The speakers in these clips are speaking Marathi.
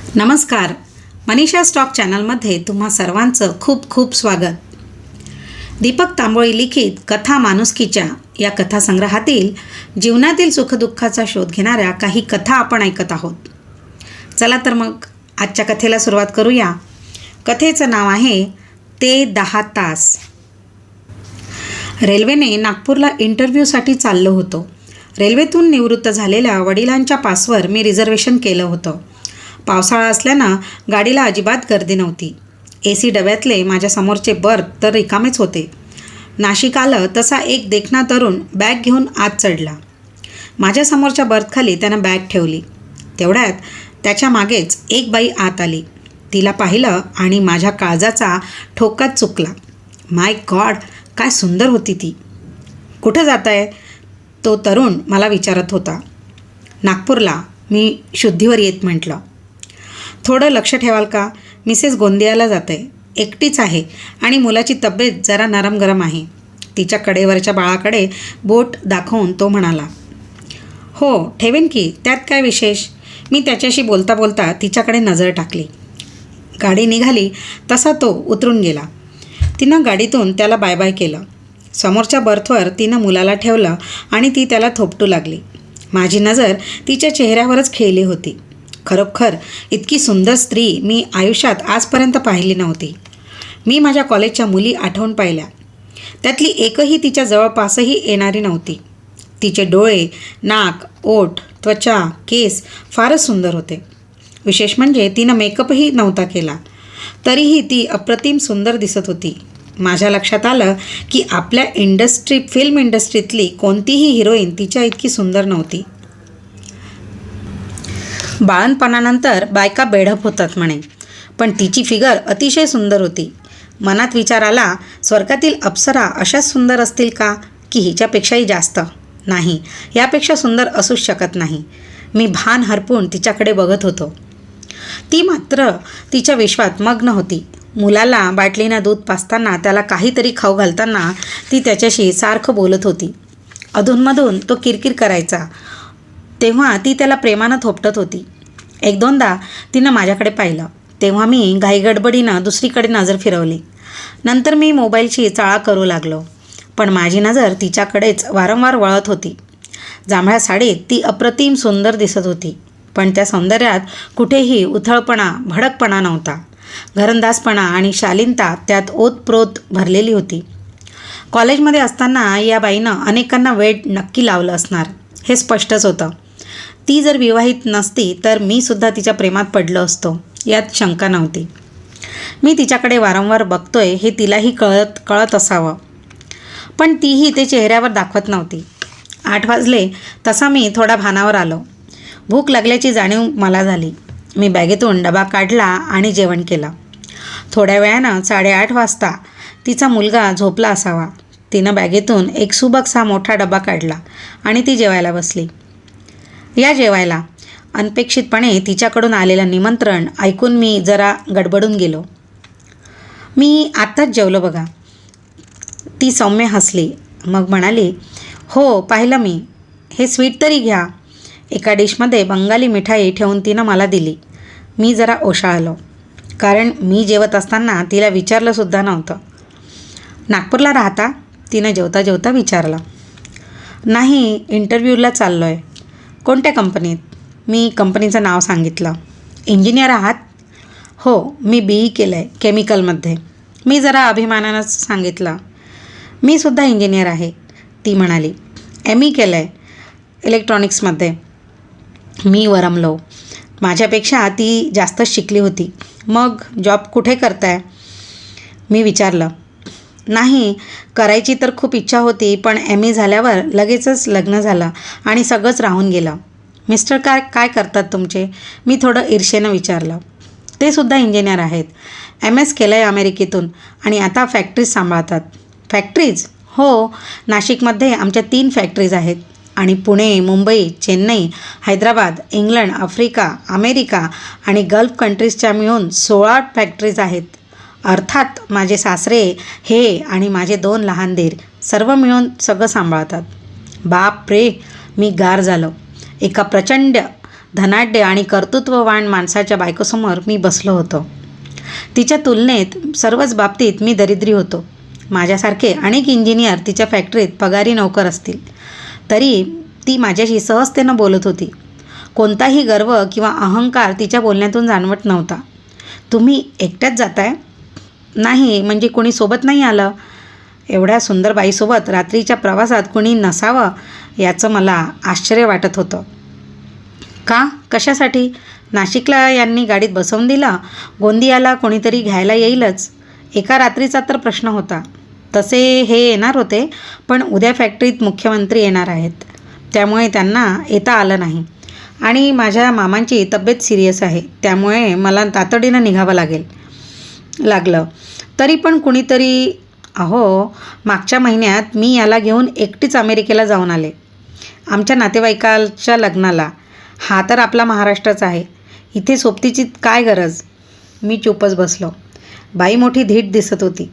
नमस्कार. मनीषा स्टॉक चॅनलमध्ये तुम्हा सर्वांचं खूप खूप स्वागत. दीपक तांबोळी लिखित कथा माणुसकीच्या या कथासंग्रहातील जीवनातील सुखदुःखाचा शोध घेणाऱ्या काही कथा आपण ऐकत आहोत. चला तर मग आजच्या कथेला सुरुवात करूया. कथेचं नाव आहे ते दहा तास. रेल्वेने नागपूरला इंटरव्ह्यूसाठी चाललो होतो. रेल्वेतून निवृत्त झालेल्या वडिलांच्या पासवर मी रिझर्वेशन केलं होतं. पावसाळा असल्यानं गाडीला अजिबात गर्दी नव्हती. ए सी डब्यातले माझ्या समोरचे बर्थ तर रिकामेच होते. नाशिक आलं तसा एक देखणा तरुण बॅग घेऊन आत चढला. माझ्या समोरच्या बर्थखाली त्यानं बॅग ठेवली. तेवढ्यात त्याच्या मागेच एक बाई आत आली. तिला पाहिलं आणि माझ्या काळजाचा ठोकाच चुकला. माय गॉड काय सुंदर होती ती. कुठं जात आहे तो तरुण मला विचारत होता. नागपूरला. मी शुद्धीवर येत म्हटलं. थोडं लक्ष ठेवाल का? मिसेस गोंदियाला जाते एकटीच आहे आणि मुलाची तब्येत जरा नरम गरम आहे. तिच्या कडेवरच्या बाळाकडे बोट दाखवून तो म्हणाला हो ठेवेन की. त्यात काय विशेष? मी त्याच्याशी बोलता बोलता तिच्याकडे नजर टाकली. गाडी निघाली तसा तो उतरून गेला. तिनं गाडीतून त्याला बाय बाय केलं. समोरच्या बर्थवर तिनं मुलाला ठेवलं आणि ती त्याला थोपटू लागली. माझी नजर तिच्या चेहऱ्यावरच खेळली होती. खरोखर इतकी सुंदर स्त्री मी आयुष्यात आजपर्यंत पाहिली नव्हती. मी माझ्या कॉलेजच्या मुली आठवण पाहिल्या. त्यातली एकही तिच्या जवळपासही येणारी नव्हती. तिचे डोळे नाक ओठ त्वचा केस फारच सुंदर होते. विशेष म्हणजे तिनं मेकअपही नव्हता केला. तरीही ती अप्रतिम सुंदर दिसत होती. माझ्या लक्षात आलं की आपल्या इंडस्ट्री फिल्म इंडस्ट्रीतली कोणतीही हिरोईन तिच्या इतकी सुंदर नव्हती. बाळणपणानंतर बायका बेढप होतात म्हणे. पण तिची फिगर अतिशय सुंदर होती. मनात विचार आला स्वर्गातील अप्सरा अशाच सुंदर असतील का? की हिच्यापेक्षाही जास्त? नाही यापेक्षा सुंदर असूच शकत नाही. मी भान हरपून तिच्याकडे बघत होतो. ती मात्र तिच्या विश्वात मग्न होती. मुलाला बाटलीनं दूध पाजताना त्याला काहीतरी खाऊ घालताना ती त्याच्याशी सारखं बोलत होती. अधूनमधून तो किरकिर करायचा. तेव्हा ती त्याला प्रेमानं थोपटत होती. एक दोनदा तिनं माझ्याकडे पाहिलं. तेव्हा मी घाईगडबडीनं दुसरीकडे नजर फिरवली. नंतर मी मोबाईलची चाळा करू लागलो. पण माझी नजर तिच्याकडेच वारंवार वळत होती. जांभळ्या साडीत ती अप्रतिम सुंदर दिसत होती. पण त्या सौंदर्यात कुठेही उथळपणा भडकपणा नव्हता. घरंदाजपणा आणि शालीनता त्यात ओतप्रोत भरलेली होती. कॉलेजमध्ये असताना या बाईनं अनेकांना वेळ नक्की लावलं असणार हे स्पष्टच होतं. ती जर विवाहित नसती तर मी सुद्धा तिच्या प्रेमात पडलो असतो. यात शंका नव्हती. मी तिच्याकडे वारंवार बघतोय हे तिलाही कळत कळत असावं. पण तीही ते चेहऱ्यावर दाखवत नव्हती. आठ वाजले तसा मी थोडा भानावर आलो. भूक लागल्याची जाणीव मला झाली. मी बॅगेतून डबा काढला आणि जेवण केलं. थोड्या वेळानं साडेआठ वाजता तिचा मुलगा झोपला असावा. तिनं बॅगेतून एक सुबकसा मोठा डबा काढला आणि ती जेवायला बसली. या जेवायला. अनपेक्षितपणे तिच्याकडून आलेलं निमंत्रण ऐकून मी जरा गडबडून गेलो. मी आत्ताच जेवलो बघा. ती सौम्य हसली. मग म्हणाली हो पाहिलं मी. हे स्वीट तरी घ्या. एका डिशमध्ये बंगाली मिठाई ठेवून तिनं मला दिली. मी जरा ओशाळलो. कारण मी जेवत असताना तिला विचारलंसुद्धा नव्हतं. नागपूरला राहता? तिनं जेवता जेवता विचारलं. नाही इंटरव्ह्यूला चाललो आहे कोणत्या कंपनीत? मी कंपनीचं नाव सांगितलं. इंजिनियर आहात? हो मी बी ई केलं आहे केमिकलमध्ये मी जरा अभिमानानंच सांगितलं. मी सुद्धा इंजिनियर आहे ती म्हणाली. एम ई केलं आहे इलेक्ट्रॉनिक्समध्ये मी वरमलो. माझ्यापेक्षा ती जास्तच शिकली होती. मग जॉब कुठे करताय? मी विचारलं. नाही करायची तर खूप इच्छा होती पण एम ए झाल्यावर लगेचच लग्न झालं आणि सगळंच राहून गेलं. मिस्टर काय काय करतात तुमचे? मी थोडं ईर्षेनं विचारलं. ते सुद्धा इंजिनियर आहेत. एम एस केलं आहे अमेरिकेतून आणि आता फॅक्टरीज सांभाळतात. फॅक्टरीज? हो नाशिकमध्ये आमच्या तीन फॅक्टरीज आहेत. आणि Pune Mumbai Chennai Hyderabad England Africa America आणि गल्फ कंट्रीजच्या मिळून सोळा फॅक्टरीज आहेत. अर्थात माझे सासरे हे आणि माझे दोन लहान देर सर्व मिळून सगळं सांभाळतात. बाप रे मी गार झालो. एका प्रचंड धनाढ्य आणि कर्तृत्ववान माणसाच्या बायकोसमोर मी बसलो होतो. तिच्या तुलनेत सर्वच बाबतीत मी दरिद्री होतो. माझ्यासारखे अनेक इंजिनियर तिच्या फॅक्टरीत पगारी नोकर असतील. तरी ती माझ्याशी सहजतेनं बोलत होती. कोणताही गर्व किंवा अहंकार तिच्या बोलण्यातून जाणवत नव्हता. तुम्ही एकट्याच जाताय? नाही म्हणजे कोणी सोबत नाही आलं. एवढ्या सुंदर बाईसोबत रात्रीच्या प्रवासात कोणी नसावं याचं मला आश्चर्य वाटत होतं. का? कशासाठी? नाशिकला यांनी गाडीत बसवून दिलं. गोंदियाला कोणीतरी घ्यायला येईलच. एका रात्रीचा तर प्रश्न होता. तसे हे येणार होते पण उद्या फॅक्टरीत मुख्यमंत्री येणार आहेत. त्यामुळे त्यांना येता आलं नाही. आणि माझ्या मामांची तब्येत सिरियस आहे. त्यामुळे मला तातडीनं निघावं लागेल. लागलं. तरी पण कुणीतरी अहो मागच्या महिन्यात मी याला घेऊन एकटीच अमेरिकेला जाऊन आले. आमच्या नातेवाईकाच्या लग्नाला. हा तर आपला महाराष्ट्रच आहे. इथे सोबतीची काय गरज? मी चुपच बसलो. बाई मोठी धीट दिसत होती.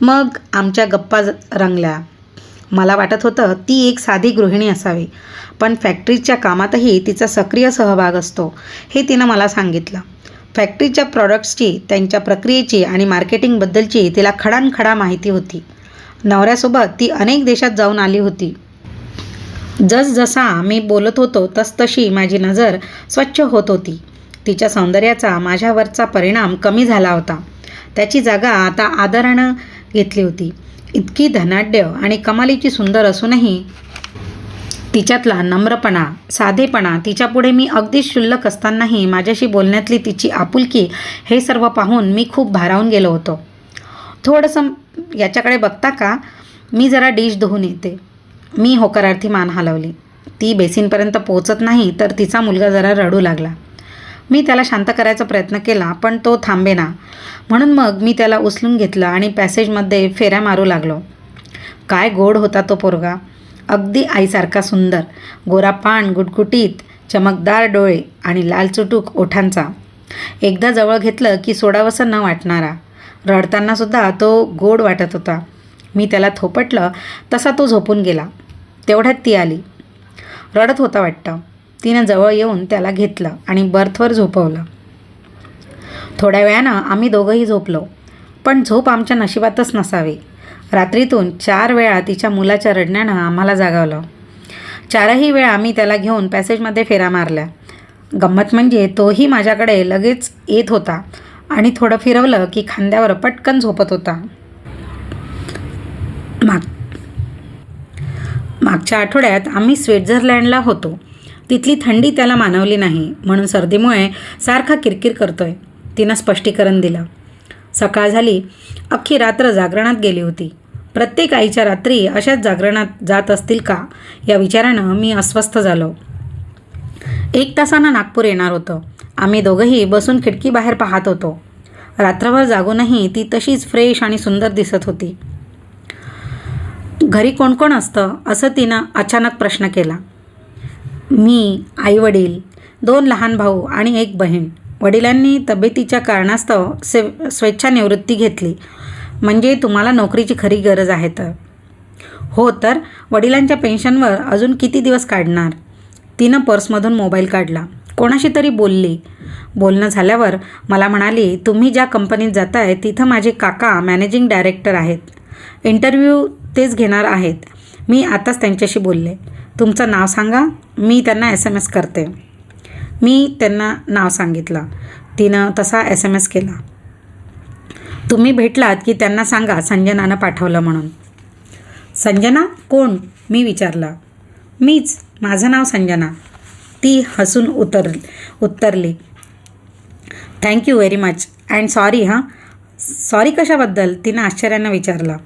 मग आमच्या गप्पा ज- रंगल्या. मला वाटत होतं ती एक साधी गृहिणी असावी पण फॅक्टरीच्या कामातही तिचा सक्रिय सहभाग असतो हे तिनं मला सांगितलं. फॅक्टरीच्या प्रॉडक्ट्सची त्यांच्या प्रक्रियेची आणि मार्केटिंगबद्दलची तिला खडानखडा माहिती होती. नवऱ्यासोबत ती अनेक देशात जाऊन आली होती. जसजसा मी बोलत होतो तसतशी माझी नजर स्वच्छ होत होती. तिच्या सौंदर्याचा माझ्यावरचा परिणाम कमी झाला होता. त्याची जागा आता आदरानं घेतली होती. इतकी धनाढ्य आणि कमालीची सुंदर असूनही तिच्यातला नम्रपणा साधेपणा तिच्यापुढे मी अगदी क्षुल्लक असतानाही माझ्याशी बोलण्यातली तिची आपुलकी हे सर्व पाहून मी खूप भारावून गेलो होतो. थोडंसं याच्याकडे बघता का? मी जरा डिश धुवून येते. मी होकारार्थी मान हलवली. ती बेसिनपर्यंत पोहोचत नाही तर तिचा मुलगा जरा रडू लागला. मी त्याला शांत करायचा प्रयत्न केला पण तो थांबेना. म्हणून मग मी त्याला उचलून घेतलं आणि पॅसेजमध्ये फेऱ्या मारू लागलो. काय गोड होता तो पोरगा. अगदी आईसारखा सुंदर. गोरा पान गुटगुटीत चमकदार डोळे आणि लालचुटूक ओठांचा. एकदा जवळ घेतलं की सोडावंसं न वाटणारा. रडतानासुद्धा तो गोड वाटत होता. मी त्याला थोपटलं तसा तो झोपून गेला. तेवढ्यात ती आली. रडत होता वाटतं. तिनं जवळ येऊन त्याला घेतलं आणि बर्थवर झोपवलं. थोड्या वेळानं आम्ही दोघंही झोपलो. पण झोप आमच्या नशिबातच नसावी. रात्रीतून चार वेळा तिच्या मुलाच्या रडण्यानं आम्हाला जागावलं. चारही वेळा आम्ही त्याला घेऊन पॅसेजमध्ये फेरा मारल्या. गंमत म्हणजे तोही माझ्याकडे लगेच येत होता आणि थोडं फिरवलं की खांद्यावर पटकन झोपत होता. माग मागच्या आठवड्यात आम्ही स्वित्झर्लँडला होतो. तिथली थंडी त्याला मानवली नाही म्हणून सर्दीमुळे सारखा किरकिर करतोय तिनं स्पष्टीकरण दिलं. सकाळ झाली अख्खी रात्र जागरणात गेली होती. प्रत्येक आईच्या रात्री अशाच जागरणात जात असतील का? या विचारानं मी अस्वस्थ झालो. एक तासानं नागपूर येणार होतं. आम्ही दोघंही बसून खिडकी बाहेर पाहत होतो. रात्रभर जागूनही ती तशीच फ्रेश आणि सुंदर दिसत होती. घरी कोण कोण असतं? असं तिनं अचानक प्रश्न केला. मी आईवडील दोन लहान भाऊ आणि एक बहीण. वडिलांनी तब्येतीच्या कारणास्तव से स्वेच्छानिवृत्ती घेतली. म्हणजे तुम्हाला नोकरीची खरी गरज आहे तर. हो तर वडिलांच्या पेन्शनवर अजून किती दिवस काढणार? तिनं पर्समधून मोबाईल काढला. कोणाशी तरी बोलली. बोलणं झाल्यावर मला म्हणाली तुम्ही ज्या कंपनीत जाताय तिथं माझे काका मॅनेजिंग डायरेक्टर आहेत. इंटरव्ह्यू तेच घेणार आहेत. मी आताच त्यांच्याशी बोलले. तुमचं नाव सांगा मी त्यांना एस एम एस करते. मी त्यांना नाव सांगितलं. तिनं तसा एस एम एस केला. तुम्ही भेटलात की त्यांना सांगा संजनानं पाठवलं म्हणून. संजना? कोण? मी विचारलं. मीच. माझं नाव संजना. ती हसून उतर उत्तरली. Thank you very much and sorry हां. सॉरी कशाबद्दल? तिनं आश्चर्यानं विचारलं.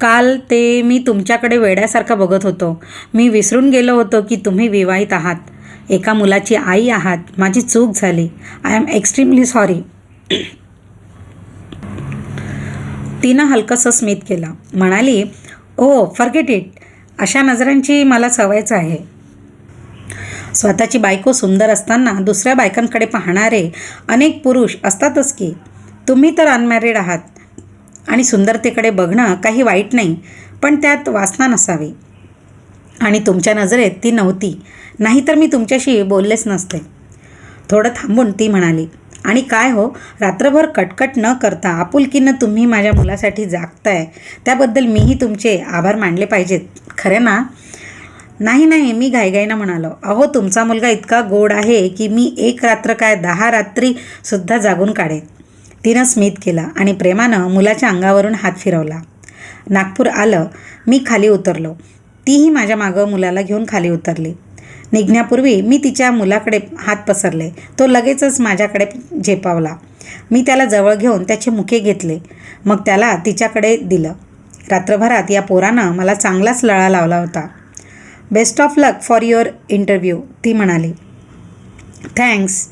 काल ते मी तुमच्याकडे वेड्यासारखं बघत होतो. मी विसरून गेलो होतो की तुम्ही विवाहित आहात. एका मुलाची आई आहात. माझी चूक झाली. आय एम एक्स्ट्रीमली सॉरी तिनं हलकंसं स्मित केलं. म्हणाली ओ फर्गेट इट अशा नजरांची मला सवयच आहे. स्वतःची बायको सुंदर असताना दुसऱ्या बायकांकडे पाहणारे अनेक पुरुष असतातच की तुम्ही तर अनमॅरिड आहात आणि सुंदरतेकडे बघणं काही वाईट नाही पण त्यात वासना नसावी. आणि तुमच्या नजरेत ती नव्हती. नाहीतर मी तुमच्याशी बोललेच नसते. थोडं थांबून ती म्हणाली आणि काय हो? रात्रभर कटकट न करता आपुलकीनं तुम्ही माझ्या मुलासाठी जागताय. त्याबद्दल मीही तुमचे आभार मानले पाहिजेत. खरे ना? नाही नाही मी घाईघाईनं म्हणालो. अहो तुमचा मुलगा इतका गोड आहे की मी एक रात्र काय दहा रात्रीसुद्धा जागून काढेन. तिनं स्मित केलं आणि प्रेमानं मुलाच्या अंगावरून हात फिरवला. नागपूर आलं मी खाली उतरलो. तीही माझ्या मागं मुलाला घेऊन खाली उतरली. निघण्यापूर्वी मी तिच्या मुलाकडे हात पसरले. तो लगेचच माझ्याकडे झेपावला. मी त्याला जवळ घेऊन त्याचे मुके घेतले. मग त्याला तिच्याकडे दिलं. रात्रभरात या पोरानं मला चांगलाच लळा लावला होता. Best of luck for your interview ती म्हणाली. थँक्स.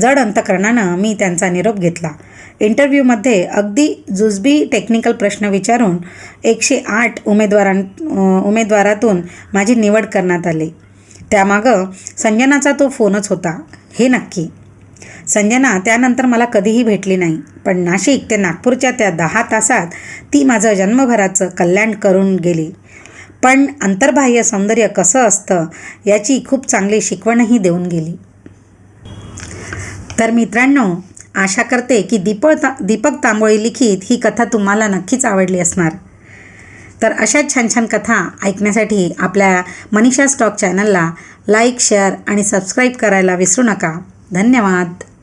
जड अंतकरणानं मी त्यांचा निरोप घेतला. इंटरव्ह्यूमध्ये अगदी जुजबी टेक्निकल प्रश्न विचारून एकशे आठ उमेदवारां उमेदवारातून माझी निवड करण्यात आली. त्यामागं संजनाचा तो फोनच होता. हे नक्की. संजना त्यानंतर मला कधीही भेटली नाही पण नाशिक ते नागपूरच्या त्या दहा तासात ती माझं जन्मभराचं कल्याण करून गेली. पण अंतर्बाह्य सौंदर्य कसं असतं याची खूप चांगली शिकवणही देऊन गेली. तर मित्रांनो आशा करते की दीपक ता दीपक तांबोळी लिखित ही कथा तुम्हाला नक्कीच आवडली असणार. तर अशाच छान छान कथा ऐकण्यासाठी आपल्या मनीषा स्टॉक चॅनलला लाईक शेअर आणि सबस्क्राईब करायला विसरू नका. धन्यवाद.